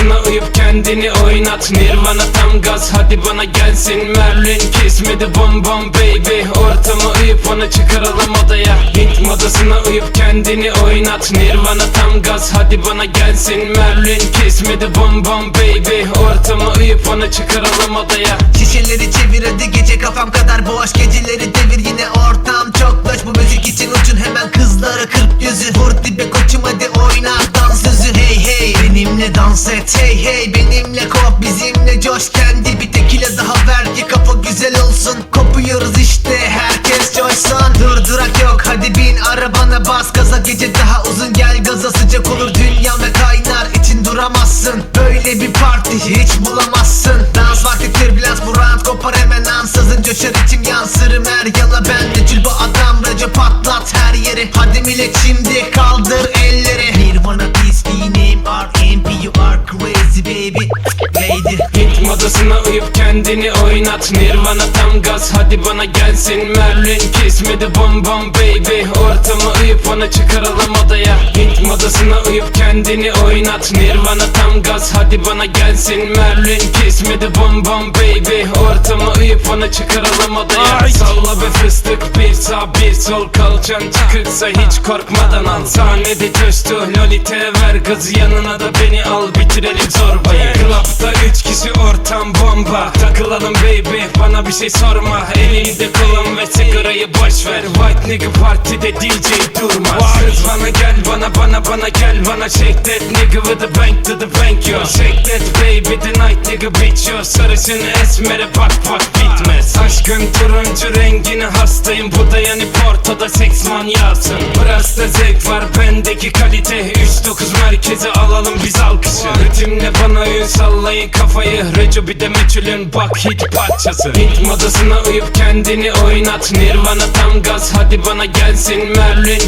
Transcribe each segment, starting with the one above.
modasına uyup kendini oynat. Nirvana tam gaz. Hadi bana gelsin Merlin. The bom bom baby. Ortama uyup onu çıkaralım odaya. Hint modasına uyup kendini oynat. Nirvana tam gaz. Hadi bana gelsin Merlin. The bom bom baby. Ortama uyup onu çıkaralım odaya. Şişeleri çevir hadi gece kafam kadar. Boş Geceleri devir yine ortam. Çok loş Bu müzik için uçun. Hemen kızlara kırp yüzü Vur dibe koçum hadi oyna Hey hey benimle dans et. Hey hey benimle kop bizimle coş. Kendi bir tekile daha ver ki kafa güzel olsun. Kopuyoruz işte herkes coşsun. Durdurak yok hadi bin arabana bas. Gaza Gece daha uzun gel gaza sıcak olur. Dünya ve kaynar için duramazsın. Böyle bir parti hiç bulamazsın. Dans vakti türbülans bu round kopar hemen ansızın Coşar içim yansırım. Her yana ben de cülba adam Raca patlat her yeri. Hadi millet şimdi kaldır crazy baby Lady. Hint modasına uyup kendini oynat. Nirvana tam gaz. Hadi bana gelsin Merlin. The bom bom baby. Ortama uyup onu çıkaralım odaya Modasına uyup kendini oynat. Nirvana tam gaz hadi bana gelsin Merlin. The bom bom baby Ortama uyup onu çıkaralım odaya Salla be fıstık bir sağ bir sol Kalçan çıkıksa hiç korkmadan al. Sahnede coştu Lolite ver gazı yanına da beni al bitirelim zorbayı. Club'da üç kişi ortam bomba. Takılalım baby bana bir şey sorma. Elinde kolum ve sigarayı boş ver. White nigga partide DJ durmaz Kız bana gel bana bana bana gel bana Shake that nigga with the bank to the bank yo. Shake that baby the night nigga bitch yo Sarışın esmere bak bak bitmez. Aşkın turuncu rengine hastayım Bu da yani portada seks manyasın. Biraz da zevk var bendeki kalite. 3-9 merkeze alalım biz alkışı Ritimle bana ün sallayın kafayı Reco bir de meçhulün bak hit parçası. Hint modasına uyup kendini oynat Nirvana tam gaz. Hadi bana gelsin Merlin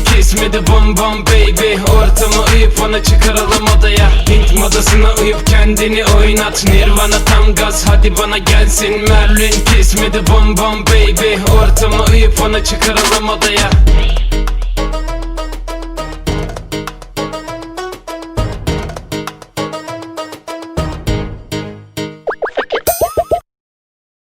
the bom bom baby Ortama uyup onu çıkaralım odaya. Hint modasına uyup kendini oynat. Nirvana tam gaz hadi bana gelsin Merlin. The bom bom baby Ortama uyup onu çıkaralım odaya